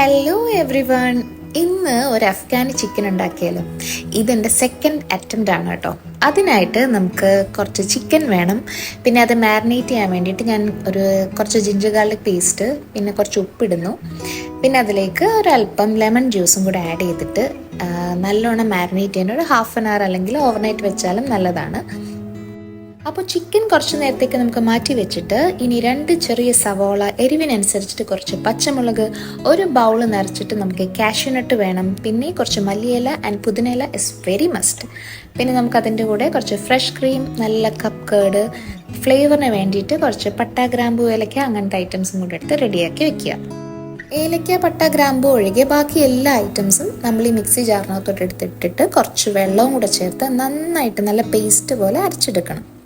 Hello every one ഇന്ന് ഒരു Afghani chicken ഉണ്ടാക്കിയാലോ? ഇതെന്റെ സെക്കൻഡ് അറ്റംപ്റ്റ് ആണ് കേട്ടോ. അതിനായിട്ട് നമുക്ക് കുറച്ച് ചിക്കൻ വേണം. പിന്നെ അത് മാരിനേറ്റ് ചെയ്യാൻ വേണ്ടിയിട്ട് ഞാൻ ഒരു കുറച്ച് ജിഞ്ചർ ഗാർലിക് പേസ്റ്റ് പിന്നെ കുറച്ച് ഉപ്പിടുന്നു. പിന്നെ അതിലേക്ക് ഒരല്പം ലെമൺ ജ്യൂസും കൂടെ ആഡ് ചെയ്തിട്ട് നല്ലോണം മാരിനേറ്റ് ചെയ്യാൻ ഒരു ഹാഫ് ആൻ അവർ അല്ലെങ്കിൽ ഓവർനൈറ്റ് വെച്ചാലും നല്ലതാണ്. അപ്പോൾ ചിക്കൻ കുറച്ച് നേരത്തേക്ക് നമുക്ക് മാറ്റി വെച്ചിട്ട് ഇനി രണ്ട് ചെറിയ സവോള എരിവിനനുസരിച്ചിട്ട് കുറച്ച് പച്ചമുളക് ഒരു ബൗൾ നിറച്ചിട്ട് നമുക്ക് കാഷ്യൂനട്ട് വേണം. പിന്നെ കുറച്ച് മല്ലിയില ആൻഡ് പുതിനയില ഇസ് വെരി മസ്റ്റ് പിന്നെ നമുക്ക് അതിന്റെ കൂടെ കുറച്ച് ഫ്രഷ് ക്രീം നല്ല കപ്പ് കേട് ഫ്ലേവറിന് വേണ്ടിയിട്ട് കുറച്ച് പട്ട ഗ്രാമ്പു ഏലക്ക അങ്ങനത്തെ ഐറ്റംസും കൂടെ എടുത്ത് റെഡിയാക്കി വെക്കുക. ഏലക്ക പട്ട ഗ്രാമ്പു ഒഴികെ ബാക്കി എല്ലാ ഐറ്റംസും നമ്മൾ ഈ മിക്സി ജാറിനകത്തോട്ട് എടുത്തിട്ടിട്ട് കുറച്ച് വെള്ളവും കൂടെ ചേർത്ത് നന്നായിട്ട് നല്ല പേസ്റ്റ് പോലെ അരച്ചെടുക്കണം.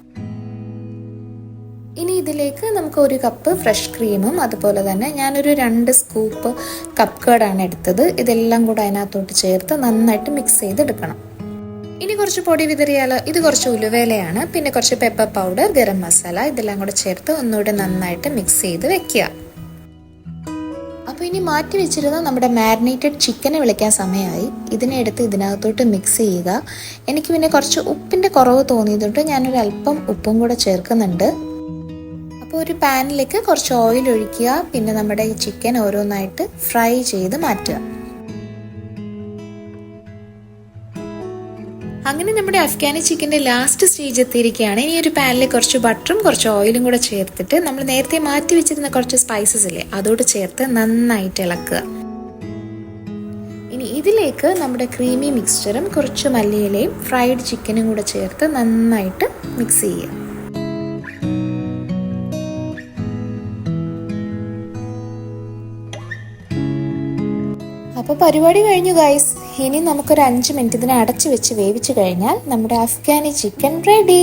ഇനി ഇതിലേക്ക് നമുക്ക് ഒരു കപ്പ് ഫ്രഷ് ക്രീമും അതുപോലെ തന്നെ ഞാനൊരു രണ്ട് സ്കൂപ്പ് കപ്പ് കേടാണ് എടുത്തത്. ഇതെല്ലാം കൂടെ അതിനകത്തോട്ട് ചേർത്ത് നന്നായിട്ട് മിക്സ് ചെയ്തെടുക്കണം. ഇനി കുറച്ച് പൊടി വിതറിയാൽ ഇത് കുറച്ച് ഉലുവേലയാണ്. പിന്നെ കുറച്ച് പെപ്പർ പൗഡർ ഗരം മസാല ഇതെല്ലാം കൂടെ ചേർത്ത് ഒന്നുകൂടെ നന്നായിട്ട് മിക്സ് ചെയ്ത് വെക്കുക. അപ്പോൾ ഇനി മാറ്റി വെച്ചിരുന്ന നമ്മുടെ മാരിനേറ്റഡ് ചിക്കനെ വിളിക്കാൻ സമയമായി. ഇതിനെ എടുത്ത് ഇതിനകത്തോട്ട് മിക്സ് ചെയ്യുക. എനിക്ക് പിന്നെ കുറച്ച് ഉപ്പിന്റെ കുറവ് തോന്നിയതുകൊണ്ട് ഞാനൊരു അല്പം ഉപ്പും കൂടെ ചേർക്കുന്നുണ്ട്. അപ്പോൾ ഒരു പാനിലേക്ക് കുറച്ച് ഓയിൽ ഒഴിക്കുക. പിന്നെ നമ്മുടെ ഈ ചിക്കൻ ഓരോന്നായിട്ട് ഫ്രൈ ചെയ്ത് മാറ്റുക. അങ്ങനെ നമ്മുടെ അഫ്ഗാനി ചിക്കന്റെ ലാസ്റ്റ് സ്റ്റേജ് എത്തിയിരിക്കുകയാണ്. ഇനി ഒരു പാനിൽ കുറച്ച് ബട്ടറും കുറച്ച് ഓയിലും കൂടെ ചേർത്തിട്ട് നമ്മൾ നേരത്തെ മാറ്റി വെച്ചിരുന്ന കുറച്ച് സ്പൈസസ് ഇല്ലേ അതോട് ചേർത്ത് നന്നായിട്ട് ഇളക്കുക. ഇനി ഇതിലേക്ക് നമ്മുടെ ക്രീമി മിക്സ്ചറും കുറച്ച് മല്ലിയിലയും ഫ്രൈഡ് ചിക്കനും കൂടെ ചേർത്ത് നന്നായിട്ട് മിക്സ് ചെയ്യുക. അപ്പോൾ പരിപാടി കഴിഞ്ഞു ഗൈസ് ഇനി നമുക്കൊരു അഞ്ച് മിനിറ്റ് ഇതിനെ അടച്ചു വെച്ച് വേവിച്ചു കഴിഞ്ഞാൽ നമ്മുടെ അഫ്ഗാനി ചിക്കൻ റെഡി